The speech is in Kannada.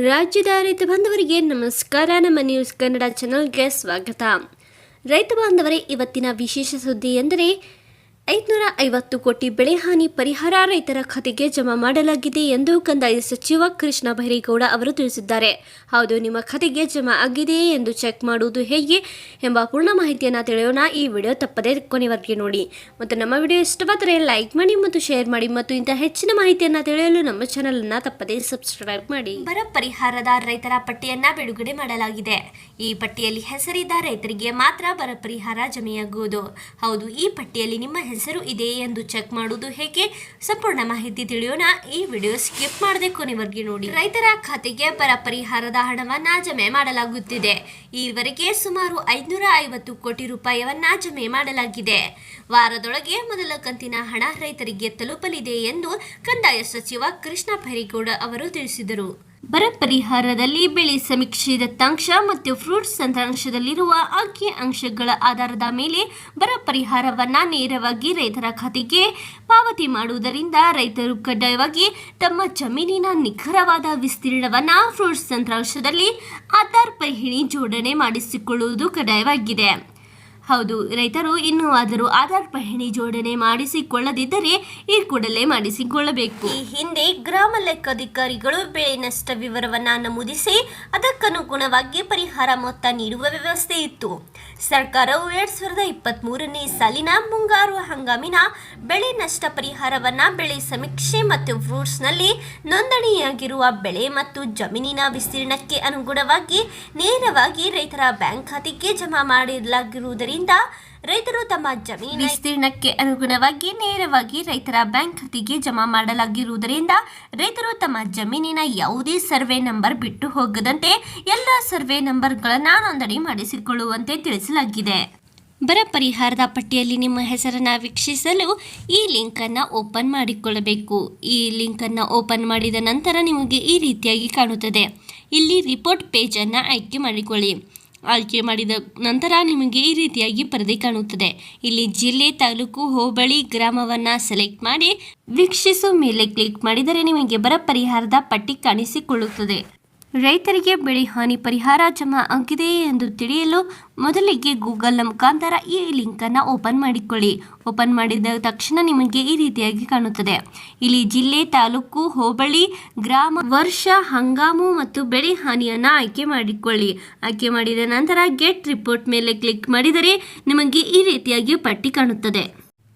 ರಾಜ್ಯದ ರೈತ ಬಾಂಧವರಿಗೆ ನಮಸ್ಕಾರ. ನಮ್ಮ ನ್ಯೂಸ್ ಕನ್ನಡ ಚಾನಲ್ಗೆ ಸ್ವಾಗತ. ರೈತ ಬಾಂಧವರೇ, ಇವತ್ತಿನ ವಿಶೇಷ ಸುದ್ದಿ ಎಂದರೆ ಐದುನೂರ ಐವತ್ತು ಕೋಟಿ ಬೆಳೆ ಹಾನಿ ಪರಿಹಾರ ರೈತರ ಖಾತೆಗೆ ಜಮಾ ಮಾಡಲಾಗಿದೆ ಎಂದು ಕಂದಾಯ ಸಚಿವ ಕೃಷ್ಣ ಬೈರೇಗೌಡ ಅವರು ತಿಳಿಸಿದ್ದಾರೆ. ಹೌದು, ನಿಮ್ಮ ಖಾತೆಗೆ ಜಮಾ ಆಗಿದೆಯೇ ಎಂದು ಚೆಕ್ ಮಾಡುವುದು ಹೇಗೆ ಎಂಬ ಪೂರ್ಣ ಮಾಹಿತಿಯನ್ನು ತಿಳಿಯೋಣ. ಈ ವಿಡಿಯೋ ತಪ್ಪದೇ ಕೊನೆವರೆಗೆ ನೋಡಿ. ಮತ್ತು ನಮ್ಮ ವಿಡಿಯೋ ಇಷ್ಟವಾದರೆ ಲೈಕ್ ಮಾಡಿ ಮತ್ತು ಶೇರ್ ಮಾಡಿ ಮತ್ತು ಇಂತಹ ಹೆಚ್ಚಿನ ಮಾಹಿತಿಯನ್ನು ತಿಳಿಯಲು ನಮ್ಮ ಚಾನಲನ್ನು ತಪ್ಪದೇ ಸಬ್ಸ್ಕ್ರೈಬ್ ಮಾಡಿ. ಬರ ಪರಿಹಾರದ ರೈತರ ಪಟ್ಟಿಯನ್ನ ಬಿಡುಗಡೆ ಮಾಡಲಾಗಿದೆ. ಈ ಪಟ್ಟಿಯಲ್ಲಿ ಹೆಸರಿದ್ದ ರೈತರಿಗೆ ಮಾತ್ರ ಬರ ಪರಿಹಾರ ಜಮೆಯಾಗುವುದು. ಹೌದು, ಈ ಪಟ್ಟಿಯಲ್ಲಿ ನಿಮ್ಮ ಹೆಸರು ಇದೆ ಎಂದು ಚೆಕ್ ಮಾಡುವುದು ಹೇಗೆ? ಸಂಪೂರ್ಣ ಮಾಹಿತಿ ತಿಳಿಯೋಣ. ಈ ವಿಡಿಯೋ ಸ್ಕಿಪ್ ಮಾಡದೆ ಕೊನೆವರೆಗೆ ನೋಡಿ. ರೈತರ ಖಾತೆಗೆ ಬರ ಪರಿಹಾರದ ಹಣವನ್ನ ಜಮೆ ಮಾಡಲಾಗುತ್ತಿದೆ. ಈವರೆಗೆ ಸುಮಾರು ಐದುನೂರ ಐವತ್ತು ಕೋಟಿ ರೂಪಾಯಿಯನ್ನ ಜಮೆ ಮಾಡಲಾಗಿದೆ. ವಾರದೊಳಗೆ ಮೊದಲ ಕಂತಿನ ಹಣ ರೈತರಿಗೆ ತಲುಪಲಿದೆ ಎಂದು ಕಂದಾಯ ಸಚಿವ ಕೃಷ್ಣ ಭೈರೇಗೌಡ ಅವರು ತಿಳಿಸಿದರು. ಬರ ಪರಿಹಾರದಲ್ಲಿ ಬೆಳೆ ಸಮೀಕ್ಷೆ ದತ್ತಾಂಶ ಮತ್ತು ಫ್ರೂಟ್ಸ್ ತಂತ್ರಾಂಶದಲ್ಲಿರುವ ಅಂಕಿ ಅಂಶಗಳ ಆಧಾರದ ಮೇಲೆ ಬರ ಪರಿಹಾರವನ್ನು ನೇರವಾಗಿ ರೈತರ ಖಾತೆಗೆ ಪಾವತಿ ಮಾಡುವುದರಿಂದ ರೈತರು ಕಡ್ಡಾಯವಾಗಿ ತಮ್ಮ ಜಮೀನಿನ ನಿಖರವಾದ ವಿಸ್ತೀರ್ಣವನ್ನು ಫ್ರೂಟ್ಸ್ ತಂತ್ರಾಂಶದಲ್ಲಿ ಆಧಾರ್ ಪಹಣಿ ಜೋಡಣೆ ಮಾಡಿಸಿಕೊಳ್ಳುವುದು ಕಡ್ಡಾಯವಾಗಿದೆ. ಹೌದು, ರೈತರು ಇನ್ನೂ ಆದರೂ ಆಧಾರ್ ಪಹಣಿ ಜೋಡಣೆ ಮಾಡಿಸಿಕೊಳ್ಳದಿದ್ದರೆ ಈ ಕೂಡಲೇ ಮಾಡಿಸಿಕೊಳ್ಳಬೇಕು. ಈ ಹಿಂದೆ ಗ್ರಾಮ ಲೆಕ್ಕಾಧಿಕಾರಿಗಳು ಬೆಳೆ ನಷ್ಟ ವಿವರವನ್ನ ನಮೂದಿಸಿ ಅದಕ್ಕನುಗುಣವಾಗಿ ಪರಿಹಾರ ಮೊತ್ತ ನೀಡುವ ವ್ಯವಸ್ಥೆ ಇತ್ತು. ಸರ್ಕಾರವು ಎರಡ್ ಸಾವಿರದ ಇಪ್ಪತ್ತ್ ಮೂರನೇ ಸಾಲಿನ ಮುಂಗಾರು ಹಂಗಾಮಿನ ಬೆಳೆ ನಷ್ಟ ಪರಿಹಾರವನ್ನ ಬೆಳೆ ಸಮೀಕ್ಷೆ ಮತ್ತು ಫ್ರೂಟ್ಸ್ನಲ್ಲಿ ನೋಂದಣಿಯಾಗಿರುವ ಬೆಳೆ ಮತ್ತು ಜಮೀನಿನ ವಿಸ್ತೀರ್ಣಕ್ಕೆ ಅನುಗುಣವಾಗಿ ನೇರವಾಗಿ ರೈತರ ಬ್ಯಾಂಕ್ ಖಾತೆಗೆ ಜಮಾ ಮಾಡಲಾಗಿರುವುದರಿಂದ ರೈತರು ತಮ್ಮ ಜಮೀನು ವಿಸ್ತೀರ್ಣಕ್ಕೆ ಅನುಗುಣವಾಗಿ ನೇರವಾಗಿ ರೈತರ ಬ್ಯಾಂಕ್ ಖಾತೆಗೆ ಜಮಾ ಮಾಡಲಾಗಿರುವುದರಿಂದ ರೈತರು ತಮ್ಮ ಜಮೀನಿನ ಯಾವುದೇ ಸರ್ವೆ ನಂಬರ್ ಬಿಟ್ಟು ಹೋಗದಂತೆ ಎಲ್ಲ ಸರ್ವೆ ನಂಬರ್ಗಳನ್ನು ನೋಂದಣಿ ಮಾಡಿಸಿಕೊಳ್ಳುವಂತೆ ತಿಳಿಸಲಾಗಿದೆ. ಬರ ಪರಿಹಾರದ ಪಟ್ಟಿಯಲ್ಲಿ ನಿಮ್ಮ ಹೆಸರನ್ನು ವೀಕ್ಷಿಸಲು ಈ ಲಿಂಕನ್ನು ಓಪನ್ ಮಾಡಿಕೊಳ್ಳಬೇಕು. ಈ ಲಿಂಕನ್ನು ಓಪನ್ ಮಾಡಿದ ನಂತರ ನಿಮಗೆ ಈ ರೀತಿಯಾಗಿ ಕಾಣುತ್ತದೆ. ಇಲ್ಲಿ ರಿಪೋರ್ಟ್ ಪೇಜನ್ನು ಆಯ್ಕೆ ಮಾಡಿಕೊಳ್ಳಿ. ಆಯ್ಕೆ ಮಾಡಿದ ನಂತರ ನಿಮಗೆ ಈ ರೀತಿಯಾಗಿ ಪರದೆ ಕಾಣುತ್ತದೆ. ಇಲ್ಲಿ ಜಿಲ್ಲೆ, ತಾಲೂಕು, ಹೋಬಳಿ ಗ್ರಾಮವನ್ನ ಸೆಲೆಕ್ಟ್ ಮಾಡಿ, ವೀಕ್ಷಿಸು ಮೇಲೆ ಕ್ಲಿಕ್ ಮಾಡಿದರೆ ನಿಮಗೆ ಬರ ಪರಿಹಾರದ ಪಟ್ಟಿ ಕಾಣಿಸಿಕೊಳ್ಳುತ್ತದೆ. ರೈತರಿಗೆ ಬೆಳೆ ಹಾನಿ ಪರಿಹಾರ ಜಮಾ ಆಗಿದೆ ಎಂದು ತಿಳಿಯಲು ಮೊದಲಿಗೆ ಗೂಗಲ್ನ ಮುಖಾಂತರ ಈ ಲಿಂಕನ್ನು ಓಪನ್ ಮಾಡಿಕೊಳ್ಳಿ. ಓಪನ್ ಮಾಡಿದ ತಕ್ಷಣ ನಿಮಗೆ ಈ ರೀತಿಯಾಗಿ ಕಾಣುತ್ತದೆ. ಇಲ್ಲಿ ಜಿಲ್ಲೆ, ತಾಲೂಕು, ಹೋಬಳಿ, ಗ್ರಾಮ, ವರ್ಷ, ಹಂಗಾಮು ಮತ್ತು ಬೆಳೆ ಹಾನಿಯನ್ನು ಆಯ್ಕೆ ಮಾಡಿಕೊಳ್ಳಿ. ಆಯ್ಕೆ ಮಾಡಿದ ನಂತರ ಗೆಟ್ ರಿಪೋರ್ಟ್ ಮೇಲೆ ಕ್ಲಿಕ್ ಮಾಡಿದರೆ ನಿಮಗೆ ಈ ರೀತಿಯಾಗಿ ಪಟ್ಟಿ ಕಾಣುತ್ತದೆ.